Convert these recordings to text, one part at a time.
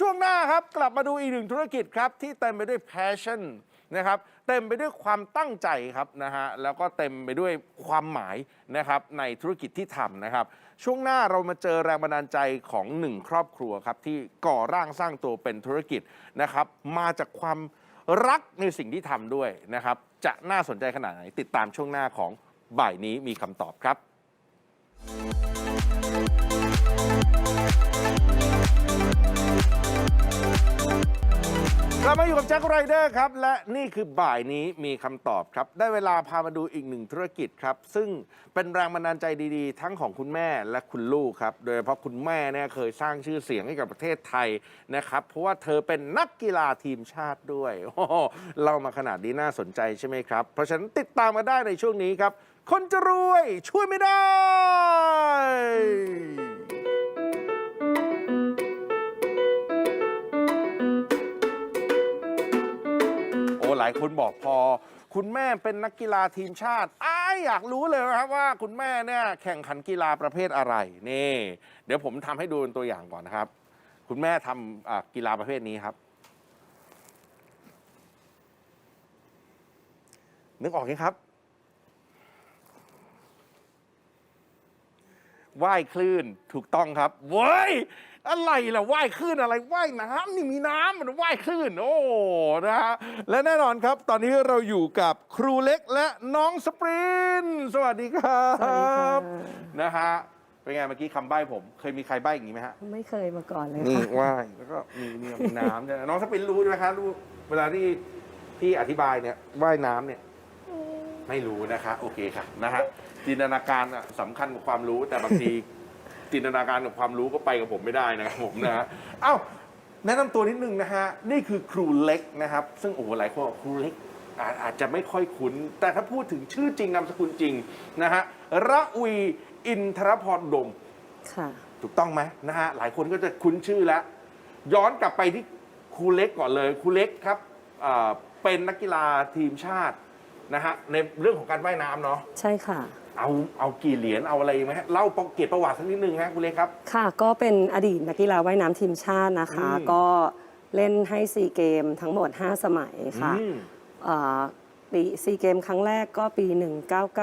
ช่วงหน้าครับกลับมาดูอีกหนึ่งธุรกิจครับ ที่เต็มไปด้วย passion นะครับเต็มไปด้วยความตั้งใจครับนะฮะแล้วก็เต็มไปด้วยความหมายนะครับในธุรกิจที่ทำนะครับ ช่วงหน้าเรามาเจอแรงบันดาลใจของหนึ่งครอบครัวครับที่ก่อร่างสร้างตัวเป็นธุรกิจนะครับมาจากความรักในสิ่งที่ทำด้วยนะครับจะน่าสนใจขนาดไหนติดตามช่วงหน้าของบ่ายนี้มีคำตอบครับ กลับมาอยู่กับแจ็คไรเดอร์ครับ และนี่คือบ่ายนี้มีคำตอบครับ ได้เวลาพามาดูอีกหนึ่งธุรกิจครับ ซึ่งเป็นแรงบันดาลใจดีๆ ทั้งของคุณแม่และคุณลูกครับ โดยเฉพาะคุณแม่เนี่ยเคยสร้างชื่อเสียงให้กับประเทศไทยนะครับ เพราะว่าเธอเป็นนักกีฬาทีมชาติด้วยโอ้โหเล่ามาขนาดนี้น่าสนใจใช่ไหมครับ เพราะฉะนั้นติดตามมาได้ในช่วงนี้ครับ คนจะรวยช่วยไม่ได้ายคนบอกพอ คุณแม่เป็นนักกีฬาทีมชาติอ้ายอยากรู้เลยนะครับว่าคุณแม่เนี่ยแข่งขันกีฬาประเภทอะไรนี่ เดี๋ยวผมทำให้ดูเป็นตัวอย่างก่อนนะครับ คุณแม่ทำอะกีฬาประเภทนี้ครับ นึกออกไหมครับว่ายคลื่นถูกต้องครับเว้ย อะไรล่ะว่ายคลื่นอะไรว่ายน้ำนี่มีน้ำมันว่ายคลื่น โอ้นะฮะและแน่นอนครับ ตอนนี้เราอยู่กับครูเล็กและน้องสปรินต์สวัสดีครับสวัสดีค่ะนะฮะเป็นไงเมื่อกี้คำใบ้ผม เคยมีใครใบ้อย่างนี้ไหมฮะไม่เคยมาก่อนเลยนี่ค่ะว่ายแล้วก็มีมีมีน้ำเนี่ยน้องสปรินต์รู้ใช่ไหมครับรู้เวลาที่พี่อธิบายเนี่ยว่ายน้ำเนี่ย ไม่รู้นะคะ โอเคค่ะนะฮะจินตนาการอะสำคัญกว่าความรู้แต่บางที จินตนาการกับความรู้ก็ไปกับผมไม่ได้นะครับผมนะฮะเอ้าแนะนำตัวนิดนึงนะฮะ นี่คือครูเล็กนะครับ ซึ่งโอ้โหหลายคนบอกครูเล็กอาอาจจะไม่ค่อยคุ้น แต่ถ้าพูดถึงชื่อจริงนามสกุลจริงนะฮะระวีอินทรพรดม ค่ะ ถูกต้องไหมนะฮะหลายคนก็จะคุ้นชื่อแล้ว ย้อนกลับไปที่ครูเล็กก่อนเลยครูเล็กครับอ่าเป็นนักกีฬาทีมชาตินะฮะในเรื่องของการว่ายน้ำเนาะ ใช่ค่ะ เอาเอากี่เหรียญเอาอะไรไหมฮะเล่าประเกียรติประวัติสักนิดนึงฮะครูเล็กครับ ค่ะ ก็เป็นอดีตนักกีฬาว่ายน้ำทีมชาตินะคะ อืม ก็เล่นให้ซีเกมทั้งหมด 5 สมัยค่ะอืมเอ่อปีซีเกมครั้งแรกก็ปี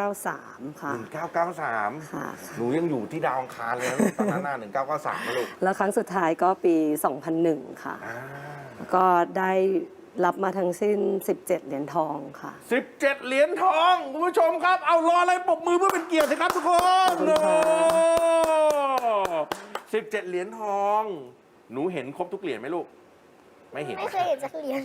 1993ค่ะหนึ่งเก้าเก้าสามค่ะ หนูยังอยู่ที่ดาวอังคารเลยนะลูกตอนนั้นน่ะหนึ่งเก้าเก้าสามนะลูกแล้วครั้งสุดท้ายก็ปี 2001 ค่ะ อ่า ก็ได้ รับมาทั้งสิ้น 17 เหรียญทองค่ะสิบเจ็ดเหรียญทองคุณผู้ชมครับ เอารออะไรปรบมือเพื่อเป็นเกียรติสิครับทุกคนขอบคุณค่ะสิบเจ็ดเหรียญทอง หนูเห็นครบทุกเหรียญไหมลูก ไม่เห็น ไม่เคยเห็นสักเหรียญ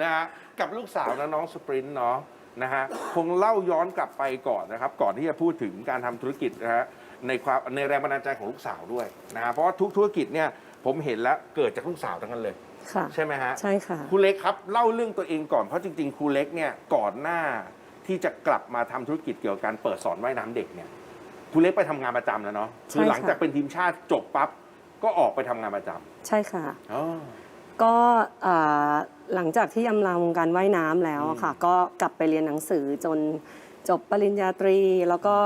นะฮะกับลูกสาวนะน้องสปรินต์เนาะนะฮะคงเล่าย้อนกลับไปก่อนนะครับ ก่อนที่จะพูดถึงการทำธุรกิจนะฮะในความในแรงบันดาลใจของลูกสาวด้วยนะฮะเพราะว่าทุกธุรกิจเนี่ยผมเห็นแล้วเกิดจากลูกสาวทั้งนั้นเลย ค่ะใช่ไหมฮะใช่ค่ะ ครูเล็กครับเล่าเรื่องตัวเองก่อนเพราะจริงๆครูเล็กเนี่ยก่อนหน้าที่จะกลับมาทำธุรกิจเกี่ยวกับการเปิดสอนว่ายน้ำเด็กเนี่ยครูเล็กไปทำงานประจำแล้วเนาะใช่คือหลังค่ะจากเป็นทีมชาติจบปั๊บก็ออกไปทำงานประจใช่ค่ะำอ๋อ ก็เอ่อหลังจากที่ยำลาวงการว่ายน้ำแล้วอะค่ะ ก็กลับไปเรียนหนังสือจนจบปริญญาตรี แล้วก็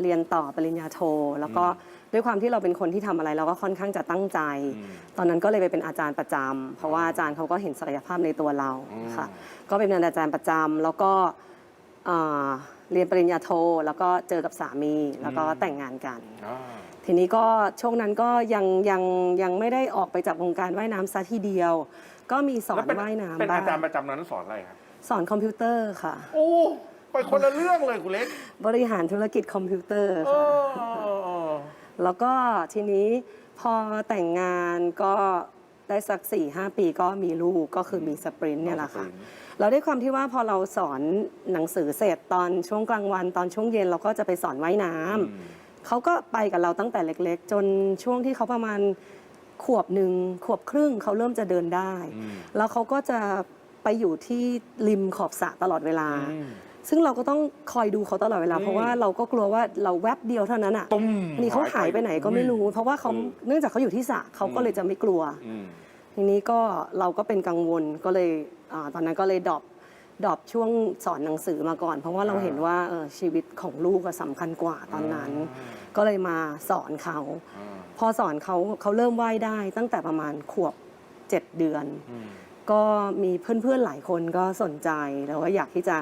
เรียนต่อปริญญาโท แล้วก็ ด้วยความที่เราเป็นคนที่ทำอะไรเราก็ค่อนข้างจะตั้งใจอืมตอนนั้นก็เลยไปเป็นอาจารย์ประจำเพราะว่าอาจารย์เขาก็เห็นศักยภาพในตัวเราอืมค่ะ ก็ไปเป็นอาจารย์ประจำแล้วก็เอ่อเรียนปริญญาโทแล้วก็เจอกับสามีแล้วก็แต่งงานกันอ๋อทีนี้ก็ช่วงนั้นก็ยังยังยังไม่ได้ออกไปจากวงการว่ายน้ำซะทีเดียว ก็มีสอแล้วนเป็นว่ายน้ำเป็นบ้าอาจารงย์ประจำนั้นสอนอะไรครับ สอนคอมพิวเตอร์ค่ะ โอ้ไปคนละเรื่องเลยครูเล็กบริหารธุรกิจคอมพิวเตอร์เอค่ะอ แล้วก็ทีนี้พอแต่งงานก็ได้สัก4ี่หปีก็มีลูกก็คือมีสปรินต์เนี่ยแหละค่ะ เราได้ความที่ว่าพอเราสอนหนังสือเสร็จตอนช่วงกลางวันตอนช่วงเย็นเราก็จะไปสอนว่ายน้ำอืมเขาก็ไปกับเราตั้งแต่เล็ก ๆ จนช่วงที่เขาประมาณขวบหนึ่งขวบครึ่งเขาเริ่มจะเดินได้อืมแล้วเขาก็จะไปอยู่ที่ริมขอบสระตลอดเวลา อืม ซึ่งเราก็ต้องคอยดูเขาตลอดเวลาอืมเพราะว่าเราก็กลัวว่าเราแวบเดียวเท่านั้นอะตุ้มอันนี่เขาหายไปไหนก็ไม่รู้ เพราะว่าเขาเออเนื่องจากเขาอยู่ที่สระเขาก็เลยจะไม่กลัว อืม ทีนี้ก็เราก็เป็นกังวลก็เลยอาตอนนั้นก็เลยดรอปดรอปช่วงสอนหนังสือมาก่อน เพราะว่าเราอ่า เห็นว่าเออชีวิตของลูกอะสำคัญกว่าตอนนั้นอ่าก็เลยมาสอนเขาอืมพอสอนเขาเขาเริ่มว่ายได้ตั้งแต่ประมาณขวบเจ็ดเดือน อืม ก็มีเพื่อนๆหลายคนก็สนใจแล้วก็อยากที่จะ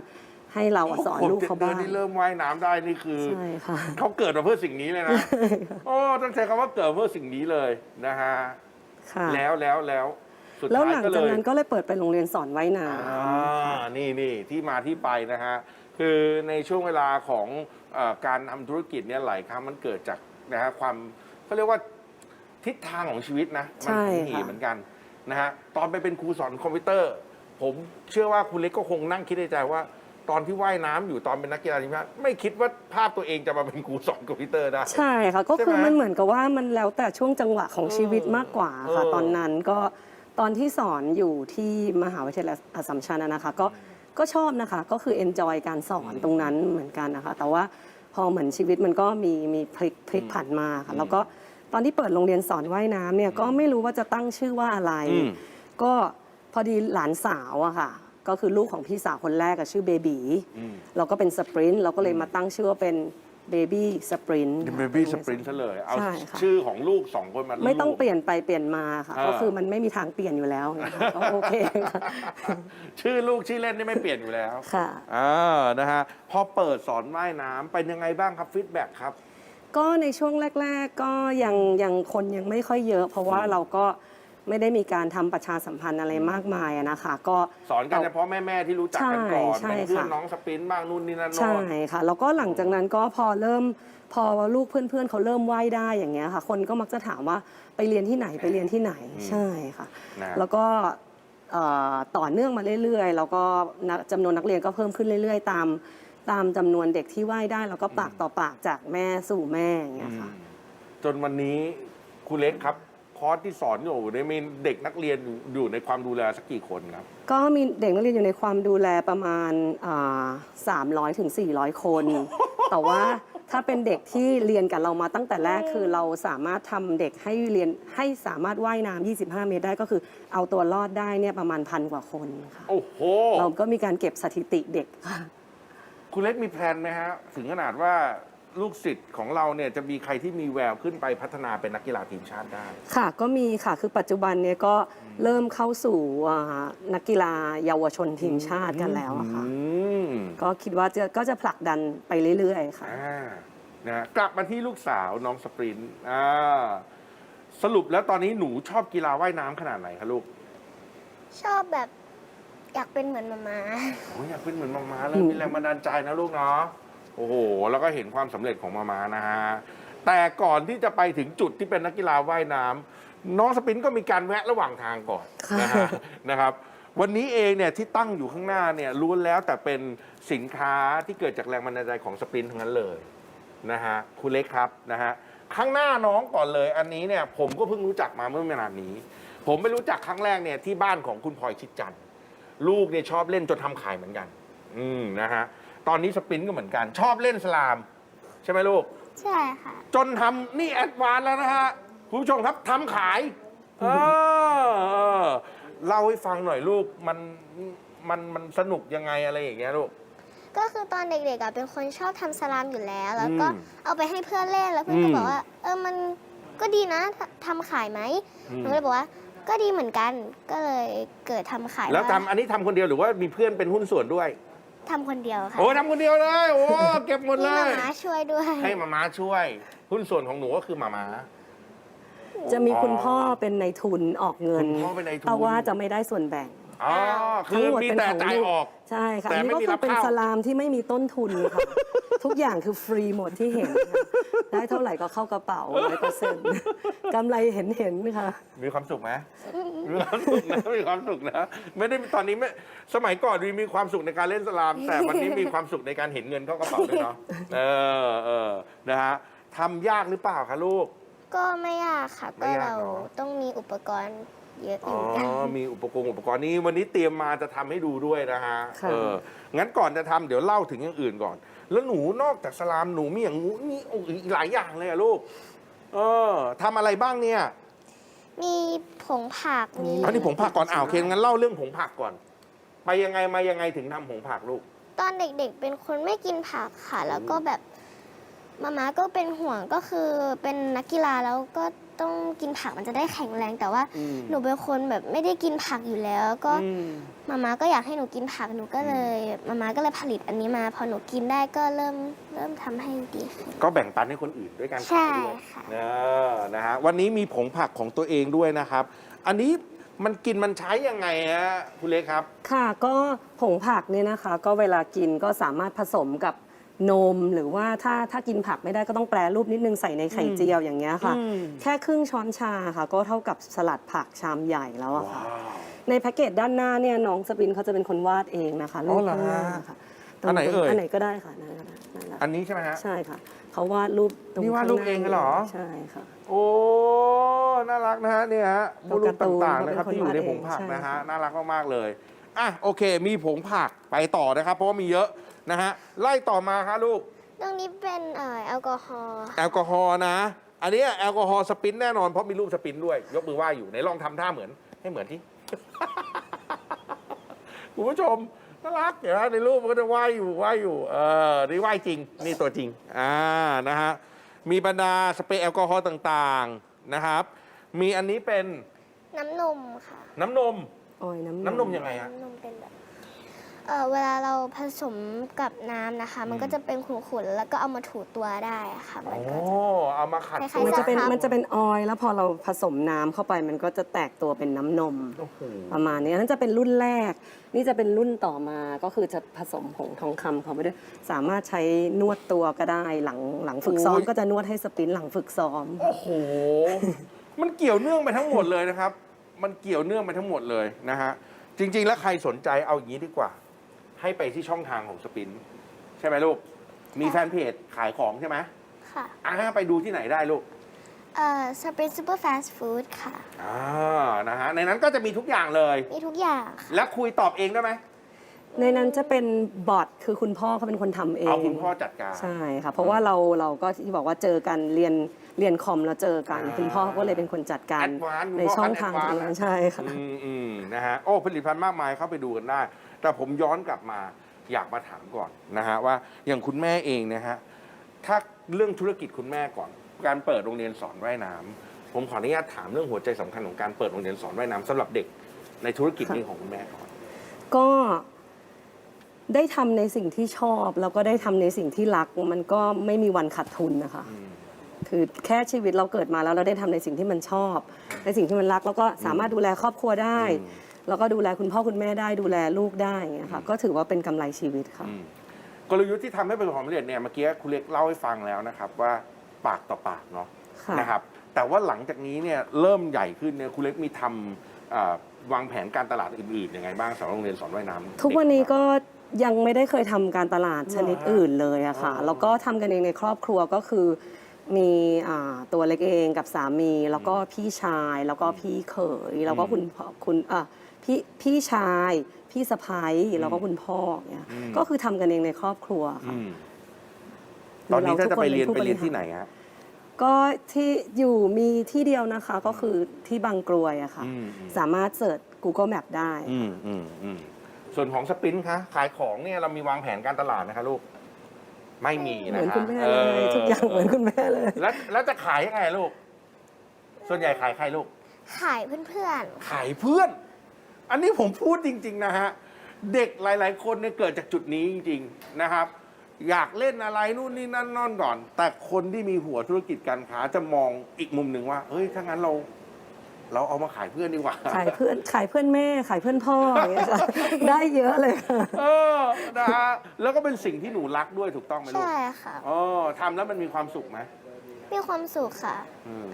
ให้เราอะสอนลูกเขาบ้างจ็ดดือนที่เริ่มว่ายน้ำได้นี่คือใช่ค่ะ เขาเกิดมาเพื่อสิ่งนี้เลยนะโอ้ต้องใช้คำว่าเกิดเพื่อสิ่งนี้เลยนะฮะค่ะ แล้วแล้วแล้วสุดแล้วท้ายหลังก็จากเลยนั้นก็เลยเปิดเป็นโรงเรียนสอนว่ายน้อ่า นี่นี่ที่มาที่ไปนะฮะ คือในช่วงเวลาของเออการทำธุรกิจเนี่ยหลายครั้งมันเกิดจากนะฮะความเขาเรียกว่าทิศทางของชีวิตนะ มัใช่หนีค่ะ เหมือนกันนะฮะ ตอนไปเป็นครูสอนคอมพิวเตอร์ ผมเชื่อว่าคุณเล็กก็คงนั่งคิดในใจว่า ตอนที่ว่ายน้ำอยู่ตอนเป็นนักกีฬาทีมชาติไม่คิดว่าภาพตัวเองจะมาเป็นครูสอนคอมพิวเตอร์ได้ำใช่ค่ะก็คือใช่ไหมมันเหมือนกับว่ามันแล้วแต่ช่วงจังหวะของชีวิตมากกว่าค่ะ เออ ตอนนั้นก็ตอนที่สอนอยู่ที่มหาวิทยาลัยอัสสัมชัญอะนะคะ ก็ก็ชอบนะคะ ก็คือ enjoy การสอนตรงนั้นเหมือนกันนะคะ แต่ว่าพอเหมือนชีวิตมันก็มีมีพลิกพลิกผันมาค่ะแล้วก็ตอนที่เปิดโรงเรียนสอนว่ายน้ำเนี่ยก็ไม่รู้ว่าจะตั้งชื่อว่าอะไร อืม ก็พอดีหลานสาวอะค่ะ ก็คือลูกของพี่สาวคนแรกอะชื่อเบบีอืมเราก็เป็นสปรินต์เราก็เลยมาตั้งชื่อว่าเป็นเบบี้สปรินต์เบบี้สปรินต์ซะเลย เอาใช่ค่ะชื่อของลูกสองคนมาไม่ต้องลูกเปลี่ยนไปเปลี่ยนมาค่ะอ่าก็คือมันไม่มีทางเปลี่ยนอยู่แล้วนะคะก็โอเคค่ะชื่อลูกชื่อเล่นนี่ไม่เปลี่ยนอยู่แล้ว ค่ะอ่านะฮะ พอเปิดสอนว่ายน้ำเป็นยังไงบ้างครับฟีดแบ็กครับ ก็ในช่วงแรก ๆ ก็ยังยังคนยังไม่ค่อยเยอะ เพราะว่าเราก็ ไม่ได้มีการทำประชาสัมพันธ์อะไรมากมายอะนะคะ ก็ สอนกันเฉพาะแม่ ๆ ที่รู้จักกันก่อนใช่เป็นเพื่อนค่ะ น้องสปรินต์บ้างนู่นนี่นั่นโน่ใช่น ค่ะ แล้วก็หลังจากนั้นก็พอเริ่มพอลูกเพื่อนๆเขาเริ่มว่ายได้อย่างเงี้ยค่ะ คนก็มักจะถามว่าไปเรียนที่ไหนไปเรียนที่ไหนอืมใช่ค่ะ นะแล้วก็เอ่อต่อเนื่องมาเรื่อยๆ แล้วก็นักจำนวนนักเรียนก็เพิ่มขึ้นเรื่อยๆ ตามตามจำนวนเด็กที่ว่ายได้ แล้วก็ปากต่อปากจากแม่สู่แม่อย่างเงี้ยค่ะจนวันนี้ครูเล็กครับ คอร์สที่สอนอยู่เนี่ยมีเด็กนักเรียนอยู่ในความดูแลสักกี่คนครับ ก็มีเด็กนักเรียนอยู่ในความดูแลประมาณสามร้อยถึงสี่ร้อยคน แต่ว่าถ้าเป็นเด็กที่เรียนกับเรามาตั้งแต่แรกคือเราสามารถทำเด็กให้เรียนให้สามารถว่ายน้ำ25 เมตรได้ก็คือเอาตัวรอดได้เนี่ยประมาณพันกว่าคนค่ะโอ้โหเราก็มีการเก็บสถิติเด็กค่ะคุณเล็กมีแพลนไหมฮะถึงขนาดว่า ลูกศิษย์ของเราเนี่ยจะมีใครที่มีแววขึ้นไปพัฒนาเป็นนักกีฬาทีมชาติได้ ค่ะก็มีค่ะคือปัจจุบันเนี่ยก็เริ่มเข้าสู่อ่านักกีฬาเยาวชนทีมชาติกันแล้วอะค่ะ อืมก็คิดว่าจะก็จะผลักดันไปเรื่อยๆ ค่ะ อ่านะกลับมาที่ลูกสาวน้องสปรินต์อ่าสรุปแล้วตอนนี้หนูชอบกีฬาว่ายน้ำขนาดไหนคะลูกชอบแบบอยากเป็นเหมือนมามา โอ้ยอยากเป็นเหมือนมามาเลยมีแรงบันดาลใจนะลูกเนาะ โอ้โห แล้วก็เห็นความสำเร็จของมามานะฮะ แต่ก่อนที่จะไปถึงจุดที่เป็นนักกีฬาว่ายน้ำน้องสปรินต์ก็มีการแวะระหว่างทางก่อนค่ะนะฮะนะครับ วันนี้เองเนี่ยที่ตั้งอยู่ข้างหน้าเนี่ยล้วนแล้วแต่เป็นสินค้าที่เกิดจากแรงบันดาลใจของสปรินต์ทั้งนั้นเลยนะฮะคุณเล็กครับนะฮะข้างหน้าน้องก่อนเลยอันนี้เนี่ยผมก็เพิ่งรู้จักมาเมื่อไม่นานนี้ ผมไปรู้จักครั้งแรกเนี่ยที่บ้านของคุณพลอยชิดจันทร์ลูกเนี่ยชอบเล่นจนทำขายเหมือนกัน อืมนะฮะ ตอนนี้สปรินต์ก็เหมือนกัน ชอบเล่นสลาม ใช่ไหมลูก ใช่ค่ะ จนทำนี่แอดวานซ์แล้วนะฮะ คุณผู้ชมครับทำขายเออเออเล่าให้ฟังหน่อยลูก มันมันมันสนุกยังไงอะไรอย่างเงี้ยลูก ก็คือตอนเด็กๆอะเป็นคนชอบทำสลามอยู่แล้ว แล้วก็อืมเอาไปให้เพื่อนเล่นแล้วเพื่อนอืก็มบอกว่า เออมันก็ดีนะททำขายไหมอืม หนูก็เลยบอกว่า ก็ดีเหมือนกันก็เลยเกิดทำขายแล้วทำว่าอันนี้ทำคนเดียวหรือว่ามีเพื่อนเป็นหุ้นส่วนด้วย ทำคนเดียวค่ะโอ้ทำคนเดียวเลย โอ้เก็บหมดมีเลมาย ม้าช่วยด้วย ให้มาม้าช่วย หุ้นส่วนของหนูก็คือมาม้า จะมีคุณพ่อเป็นในทุนออกเงินคุณพ่อเป็นนายทุน แต่ว่าจะไม่ได้ส่วนแบ่ง อ๋อคือมีแต่จ่ายออก ใช่ค่ะแต่อันนี้ไม่ก็มีคืรัอบเป็นเข้า สลามที่ไม่มีต้นทุนค่ะ ทุกอย่างคือฟรีหมดที่เห็นค่ะได้เท่าไหร่ก็เข้ากระเป๋าร้อยเปอร์เซ็นต์กำไรเห็นเห็นๆค่ะ มีความสุขไหมมีความสุขนะ มีความสุขนะ ไม่ได้ตอนนี้ไม่สมัยก่อนมีมีความสุขในการเล่นสลาม แต่วันนี้มีความสุขในการเห็นเงินเข้ากระเป๋าด้วยเนาะ เออเออนะฮะทำยากหรือเปล่าคะลูก ก็ไม่ยากค่ะ ไม่ก็ยากเราเนอะ ต้องมีอุปกรณ์ เยอะออ๋อยู่กันมีอุปกรณ์อุปกรณ์นี้วันนี้เตรียมมาจะทำให้ดูด้วยนะฮะ ค่ะ เออ งั้นก่อนจะทำเดี๋ยวเล่าถึงอย่างอื่นก่อน แล้วหนูนอกจากสลามหนูมีอย่างงูมีอีกหลายอย่างเลยอะลูก เออทำอะไรบ้างเนี่ยมีผงผักมีอันนี้ผงผักก่อนอ่าวโอเคงั้นเล่าเรื่องผงผักก่อน ไปยังไงมายังไงถึงทำผงผักลูก ตอนเด็กๆ เป็นคนไม่กินผักค่ะ แล้วก็แบบมาม่าก็เป็นห่วงก็คือเป็นนักกีฬาแล้วก็ ต้องกินผักมันจะได้แข็งแรง แต่ว่าอืม หนูเป็นคนแบบไม่ได้กินผักอยู่แล้ว ก็อืมมาม่าก็อยากให้หนูกินผักหนูก็เลยมาม่าก็เลยผลิตอันนี้มา พอหนูกินได้ก็เริ่มเริ่มทำให้ดีขึ้น ก็แบ่งปันให้คนอื่นด้วยการใช่ขายด้วยค่ะ เออนะฮะวันนี้มีผงผักของตัวเองด้วยนะครับ อันนี้มันกินมันใช้ยังไงฮะคุณเล็กครับ ค่ะก็ผงผักเนี่ยนะคะ ก็เวลากินก็สามารถผสมกับ นมหรือว่าถ้าถ้ากินผักไม่ได้ก็ต้องแปรรูปนิดนึงใส่ในไข่เจียวอย่างเงี้ยค่ะ อืม แค่ครึ่งช้อนชาค่ะ ก็เท่ากับสลัดผักชามใหญ่แล้วอะค่ะ ว้าว ในแพ็กเกจด้านหน้าเนี่ยน้องสปินเขาจะเป็นคนวาดเองนะคะอ๋อเหรอข้างน้าฮะค่ะอันไหนเอ่ย อันไหนก็ได้ค่ะนั่นก็ได้นั่นแหละอันนี้ใช่ไหมฮะ ใช่ค่ะเขาวาดรูปตรงนี่วาดรูปเองเหรอ ใช่ค่ะ โอ้ น่ารักนะฮะเนี่ยฮะตับุวรุกาษร์ตูนต่างๆนะครับเขาเป็นที่อยู่ในคนวาดผงผักเองนะฮะใช่ค่ะน่ารักมากๆเลย อะโอเค มีผงผักไปต่อนะครับ เพราะว่ามีเยอะ นะฮะไล่ต่อมาครับลูก ตรงนี้เป็นเอ่อแอลกอฮอล์แอลกอฮอล์นะ อันนี้แอลกอฮอล์สปินแน่นอนเพราะมีรูปสปินด้วย ยกมือไหว้อยู่ไหนลองทำท่าเหมือนให้เหมือนที่ คุณผู้ชมน่ารักเดี๋ยวนะในรูปมันก็จะไหว้อยู่ไหว้อยู่ เออนี่ไหว้จริง นี่ตัวจริง อ่านะฮะมีบรรดาสเปรย์แอลกอฮอล์ต่างๆนะครับ มีอันนี้เป็นน้ำนมค่ะน้ำนมออยน้ำน้ำนมยังไงฮะน้ำนมเป็นแบบ เอ่อเวลาเราผสมกับน้ำนะคะ มันก็จะเป็นขุ่นๆแล้วก็เอามาถูตัวได้อะค่ะโอ้มันก็จะ เอามาขัดคล้ายๆ มันจะเป็นครับมันจะเป็นออยล์แล้วพอเราผสมน้ำเข้าไปมันก็จะแตกตัวเป็นน้ำนม โอ้โหประมาณนี้อันนั้นจะเป็นรุ่นแรก นี่จะเป็นรุ่นต่อมาก็คือจะผสมผงทองคำเข้าไปด้วยสามารถใช้นวดตัวก็ได้หลังหลังฝึกซ้อมก็จะนวดให้สปรินต์หลังฝึกซ้อม โอ้โห มันเกี่ยวเนื่องไปทั้งหมดเลยนะครับ มันเกี่ยวเนื่องไปทั้งหมดเลยนะฮะ จริง ๆ แล้วใครสนใจเอาอย่างนี้ดีกว่า ให้ไปที่ช่องทางของสปิน ใช่ไหมลูก มีแฟนเพจขายของใช่ไหมค่ะอ่าไปดูที่ไหนได้ลูก เอ่อสปรินซูเปอร์ฟาสต์ฟู้ดค่ะ อ่า นะฮะ ในนั้นก็จะมีทุกอย่างเลย มีทุกอย่างค่ะแล้วคุยตอบเองได้ไหมในนั้นจะเป็นบอทคือคุณพ่อเขาเป็นคนทำเองเอาคุณพ่อจัดการ ใช่ค่ะ เพราะว่าเราเราก็ที่บอกว่าเจอกันเรียนเรียนคอมแล้วเจอกัน อ่าคุณพ่อก็เลยเป็นคนจัดการ Advance คุณในพ่อช่องขั้นทางตรง Advance นั้นใช่ค่ะ อืมอืมนะฮะ โอ้ ผลิตภัณฑ์มากมายเข้าไปดูกันได้ แต่ผมย้อนกลับมาอยากมาถามก่อนนะฮะว่าอย่างคุณแม่เองนะฮะถ้าเรื่องธุรกิจคุณแม่ก่อน การเปิดโรงเรียนสอนว่ายน้ำผมขออนุญาตถามเรื่องหัวใจสำคัญของการเปิดโรงเรียนสอนว่ายน้ำสำหรับเด็กในธุรกิจค่ะนี้ของคุณแม่ก่อน ก็ได้ทำในสิ่งที่ชอบ แล้วก็ได้ทำในสิ่งที่รัก มันก็ไม่มีวันขาดทุนนะคะอืมคือแค่ชีวิตเราเกิดมาแล้วเราได้ทำในสิ่งที่มันชอบ ในสิ่งที่มันรัก แล้วก็สามารถดูแลครอบครัวได้อืม แล้วก็ดูแลคุณพ่อคุณแม่ได้ดูแลลูกได้อย่างเงี้ยค่ะก็ถือว่าเป็นกำไรชีวิตค่ะ อืมกลยุทธ์ที่ทำให้ประสบความสำเร็จเนี่ยเมื่อกี้คุณเล็กเล่าให้ฟังแล้วนะครับว่าปากต่อปากเนาะค่ะ นะครับแต่ว่าหลังจากนี้เนี่ยเริ่มใหญ่ขึ้นเนี่ยคุณเล็กมีทำอ่าวางแผนการตลาดอื่นๆยังไงบ้างสำหรับโรงเรียนสอนว่ายน้ำ ทุกวันนี้เด็ก็ยังไม่ได้เคยทำการตลาดชนิดเหรอฮะอื่นเลยอะค่ะ อ๋อ แล้วก็ทำกันเองในครอบครัวก็คือ มีอ่าตัวเล็กเองกับสามี แล้วก็พี่ชายแล้วก็พี่เขยแล้วก็คุณพ่อคุณอะ พี่พี่ชาย พี่สะพ้ายแล้วก็คุณพ่อเนี่ยอืม ก็คือทำกันเองในครอบครัวค่ะ อืมตอนนี้ถ้าจะไปเรียนทุกไปคเรียนป็ที่ไหนฮะก็ที่อยู่มีที่เดียวนะคะก็คือที่บางกรวยอะค่ะ อืมอืม สามารถเสิร์ช Google Map ได้ อืมอืมอืมส่วนของสปรินท์คะขายของเนี่ยเรามีวางแผนการตลาดนะคะลูก ไม่มีเหนะมือนคะคุณแม่เลยทุกอย่างเหมือนคุณแม่เลย แล้วแล้วจะขายยังไงลูก ส่วนใหญ่ขายใครลูก ขายเพื่อนๆขายเพื่อน อันนี้ผมพูดจริง ๆ นะฮะ เด็กหลาย ๆ คนเนี่ยเกิดจากจุดนี้จริง ๆ นะครับ อยากเล่นอะไรนู่นนี่นั่นนอนก่อน แต่คนที่มีหัวธุรกิจการค้าจะมองอีกมุมหนึ่งว่าเฮ้ยถ้างั้นเรา เราเอามาขายเพื่อนดีกว่า ขายเพื่อนขายเพื่อนแม่ขายเพื่อนพ่ออย่างเงี้ยค่ะได้เยอะเลยค่ะเออนะฮะแล้วก็เป็นสิ่งที่หนูรักด้วยถูกต้องไหมลูกใช่ค่ะ อ๋อทำแล้วมันมีความสุขไหมมีความสุขค่ะ อืม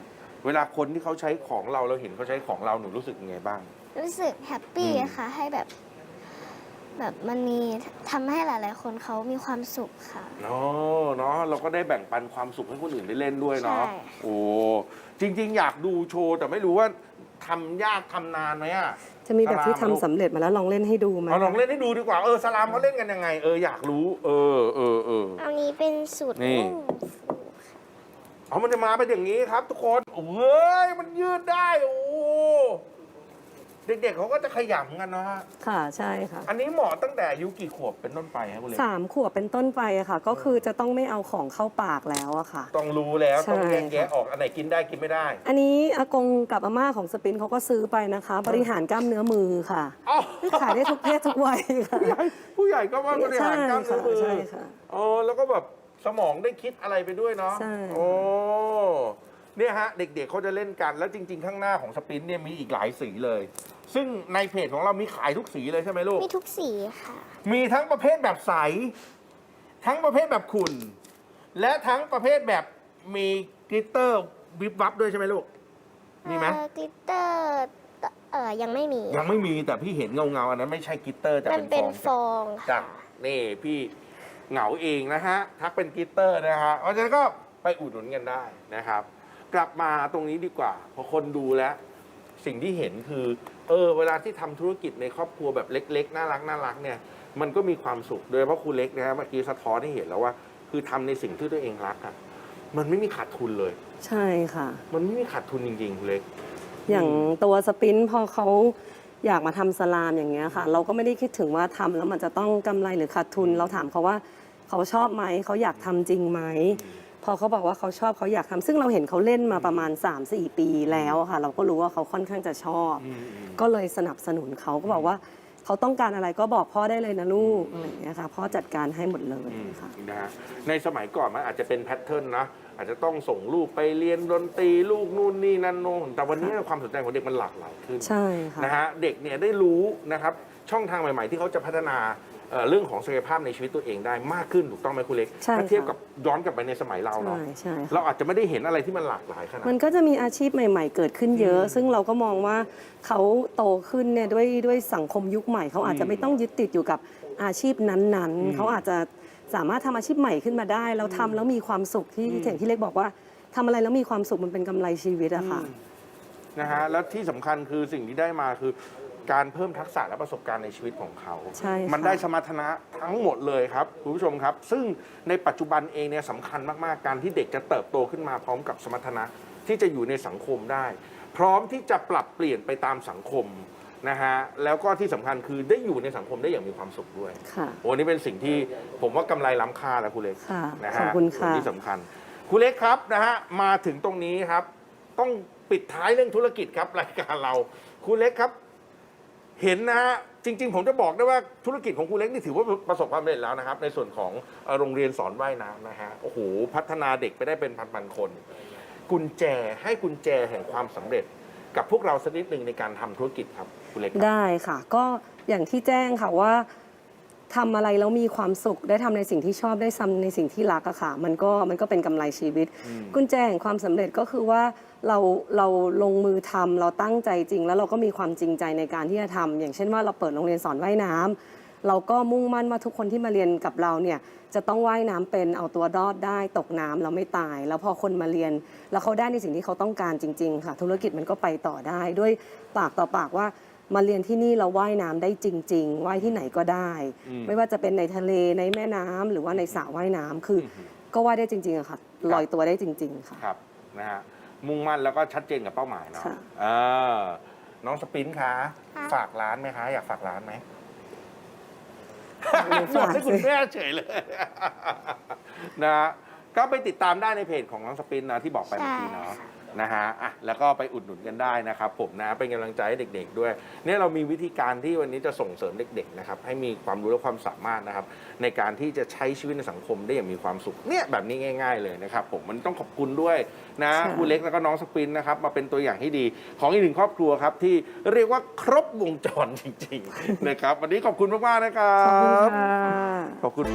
เวลาคนที่เขาใช้ของเราเราเห็นเขาใช้ของเราหนูรู้สึกยังไงบ้าง รู้สึกแฮปปี้อืมค่ะ ให้แบบ แบบมันมีทำให้หลาย ๆ คนเขามีความสุขค่ะ เนาะเนาะเราก็ได้แบ่งปันความสุขให้คนอื่นได้เล่นด้วยเนาะใช่ โอ้จริง ๆ อยากดูโชว์แต่ไม่รู้ว่าทำยากทำนานไหมอะจะมีแบบที่ตารางทำสำเร็จมาแล้วลองเล่นให้ดูไหมเอาลองเล่นให้ดูดีกว่า เออสลามเขาเล่นกันยังไง เอออยากรู้ เออเออเออ อันนี้เป็นสูตรนี่นุ่มเอามันจะมาเป็นอย่างนี้ครับ ทุกคนโอ้เฮ้ยมันยืดได้ โอ้ เด็กๆเขาก็จะขยำกันเนาะฮะ ค่ะใช่ค่ะอันนี้เหมาะตั้งแต่อายุกี่ขวบเป็นต้นไปครับคุณเล็กสามขวบเป็นต้นไปอะค่ะ ก็คือจะต้องไม่เอาของเข้าปากแล้วอะค่ะ ต้องรู้แล้วใช่ต้องแยกแยะออกอันไหนกินได้กินไม่ได้อันนี้อากงกับอาม่าของสปินเขาก็ซื้อไปนะคะ บริหารกล้ามเนื้อมือค่ะอ๋อขายได้ทุกเพศทุกวัยค่ะ ผู้ใหญ่ผู้ใหญ่ก็ว่าบริหารกล้ามเนื้อมือใช่ค่ะ อ๋อแล้วก็แบบสมองได้คิดอะไรไปด้วยเนาะใช่ โอ้เนี่ยฮะ เด็กๆเขาจะเล่นกันแล้วจริง ๆ ข้างหน้าของสปรินต์เนี่ยมีอีกหลายสีเลย ซึ่งในเพจของเรามีขายทุกสีเลยใช่ไหมลูก มีทุกสีค่ะ มีทั้งประเภทแบบใส ทั้งประเภทแบบขุ่น และทั้งประเภทแบบมีกลิตเตอร์วิบวับด้วยใช่ไหมลูก มีไหมเอ่อกลิตเตอร์เอ่อยังไม่มี ยังไม่มีแต่พี่เห็นเงาเงาๆอันนั้นไม่ใช่กลิตเตอร์แต่มันเป็เป็นนฟฟององจ้ะค่ะ นี่พี่เหงาเองนะฮะ ทักเป็นกลิตเตอร์นะฮะเพราะฉะนั้นก็ไปอุดหนุนกันได้นะครับ กลับมาตรงนี้ดีกว่าพอคนดูแล้ว สิ่งที่เห็นคือ เออเวลาที่ทำธุรกิจในครอบครัวแบบเล็ก ๆ น่ารักน่ารักเนี่ยมันก็มีความสุขโดยเฉพาะครูเล็กนะฮะเมื่อกี้สะท้อนให้เห็นแล้วว่า คือทำในสิ่งที่ตัวเองรักอะมันไม่มีขาดทุนเลย ใช่ค่ะ มันไม่มีขาดทุนจริงๆครูเล็ก อย่างตัวสปินพอเขาอยากมาทำสลามอย่างเงี้ยค่ะ เราก็ไม่ได้คิดถึงว่าทำแล้วมันจะต้องกำไรหรือขาดทุน เราถามเขาว่าเขาชอบไหมเขาอยากทำจริงไหม พอเขาบอกว่าเขาชอบเขาอยากทำซึ่งเราเห็นเขาเล่นมาประมาณ 3-4 ปีแล้วอะค่ะ เราก็รู้ว่าเขาค่อนข้างจะชอบ ก็เลยสนับสนุนเขาก็บอกว่าเขาต้องการอะไรก็บอกพ่อได้เลยนะลูกอะไรอย่างเงี้ยค่ะพ่อจัดการให้หมดเลยอืมค่ะ นะฮะในสมัยก่อนมันอาจจะเป็นแพทเทิร์นนะอาจจะต้องส่งลูกไปเรียนดนตรีลูกนู่นนี่นั่นโน่นแต่วันนี้ความสนใจของเด็กมันหลากหลายขึ้น ใช่ค่ะ นะฮะเด็กเนี่ยได้รู้นะครับช่องทางใหม่ ๆ ที่เขาจะพัฒนา เอ่อเรื่องของศักยภาพในชีวิตตัวเองได้มากขึ้นถูกต้องไหมคุณเล็กใช่ถ้าเทียบค่ะ กับย้อนกลับไปในสมัยเราเนาะใช่ใช่ค่ะเราอาจจะไม่ได้เห็นอะไรที่มันหลากหลายขนาดมันก็จะมีอาชีพใหม่ ๆ เกิดขึ้นเยอะ ซึ่งเราก็มองว่าเขาโตขึ้นเนี่ยด้วยด้วยสังคมยุคใหม่ เขาอาจจะไม่ต้องยึดติดอยู่กับอาชีพนั้นอืม ๆ เขาอาจจะสามารถทำอาชีพใหม่ขึ้นมาได้แล้วทำแล้วมีความสุขที่อืมอย่างที่เล็กบอกว่าทำอะไรแล้วมีความสุขมันเป็นกำไรชีวิตอะค่ะ นะฮะแล้วที่สำคัญคือสิ่งที่ได้มาคือ การเพิ่มทักษะและประสบการณ์ในชีวิตของเขา ใช่ค่ะ มันได้สมรรถนะทั้งหมดเลยครับคุณผู้ชมครับ ซึ่งในปัจจุบันเองเนี่ยสำคัญมากๆ การที่เด็กจะเติบโตขึ้นมาพร้อมกับสมรรถนะที่จะอยู่ในสังคมได้ พร้อมที่จะปรับเปลี่ยนไปตามสังคมนะฮะแล้วก็ที่สำคัญคือได้อยู่ในสังคมได้อย่างมีความสุขด้วย ค่ะ โอ้นี่เป็นสิ่งที่ผมว่ากำไรล้ำค่าแล้วคุณเล็กค่ะนะขฮะอบคุณค่ะ ส่วนที่สำคัญคุณเล็กครับนะฮะมาถึงตรงนี้ครับ ต้องปิดท้ายเรื่องธุรกิจครับรายการเราคุณเล็กครับ เห็นนะฮะจริง ๆ ผมจะบอกได้ว่าธุรกิจของคุณเล็กนี่ถือว่าประสบความสำเร็จแล้วนะครับ ในส่วนของเอ่อโรงเรียนสอนว่ายน้ำนะฮะโอ้โหพัฒนาเด็กไปได้เป็นพันๆคน กุญแจให้กุญแจแห่งความสำเร็จ กับพวกเราสักนิดหนึ่งในการทำธุรกิจครับคุณเล็กครับ ได้ค่ะ ก็อย่างที่แจ้งค่ะว่าทำอะไรแล้วมีความสุขได้ทำในสิ่งที่ชอบได้ทำในสิ่งที่รักอะค่ะ มันก็มันก็เป็นกำไรชีวิตอืมกุญแจแห่งความสำเร็จก็คือว่า เราเราลงมือทำเราตั้งใจจริง แล้วเราก็มีความจริงใจในการที่จะทำอย่างเช่นว่าเราเปิดโรงเรียนสอนว่ายน้ำเราก็มุ่งมั่นว่าทุกคนที่มาเรียนกับเราเนี่ยจะต้องว่ายน้ำเป็นเอาตัวรอดได้ตกน้ำแล้วไม่ตาย แล้วพอคนมาเรียน แล้วเขาได้ในสิ่งที่เขาต้องการจริง ๆ ค่ะ ธุรกิจมันก็ไปต่อได้ด้วยปากต่อปากว่ามาเรียนที่นี่เราว่ายน้ำได้จริง ๆ ว่ายที่ไหนก็ได้อืมไม่ว่าจะเป็นในทะเลในแม่น้ำหรือว่าในสระว่ายน้ำคืออก็ว่ายได้จริงๆอะค่ะลอยตัวได้จริง ๆ ค่ะครับนะฮะ มุ่งมั่นแล้วก็ชัดเจนกับเป้าหมายเนาะค่ะ เออน้องสปรินคะค่ะ ฝากร้านไหมคะ อยากฝากร้านไหมไม่บอฝากกให้คุณสิ แม่เฉยเลยนะฮะก็ไปติดตามได้ในเพจของน้องสปรินนะที่บอกไปเมื่อกี้เนาะ นะฮะอะแล้วก็ไปอุดหนุนกันได้นะครับผมนะเป็นกำลังใจให้เด็ก ๆ ด้วยเนี่ยเรามีวิธีการที่วันนี้จะส่งเสริมเด็กๆนะครับให้มีความรู้และความสามารถนะครับในการที่จะใช้ชีวิตในสังคมได้อย่างมีความสุขเนี่ยแบบนี้ง่าย ๆ เลยนะครับผมมันต้องขอบคุณด้วยนะค่ะคุณเล็กแล้วก็น้องสปรินนะครับมาเป็นตัวอย่างที่ดีของอีกหนึ่งครอบครัวครับที่เรียกว่าครบวงจรจริงๆ นะครับวันนี้ขอบคุณมากๆนะครัขอบคุณบค่ะ ขอบคุณ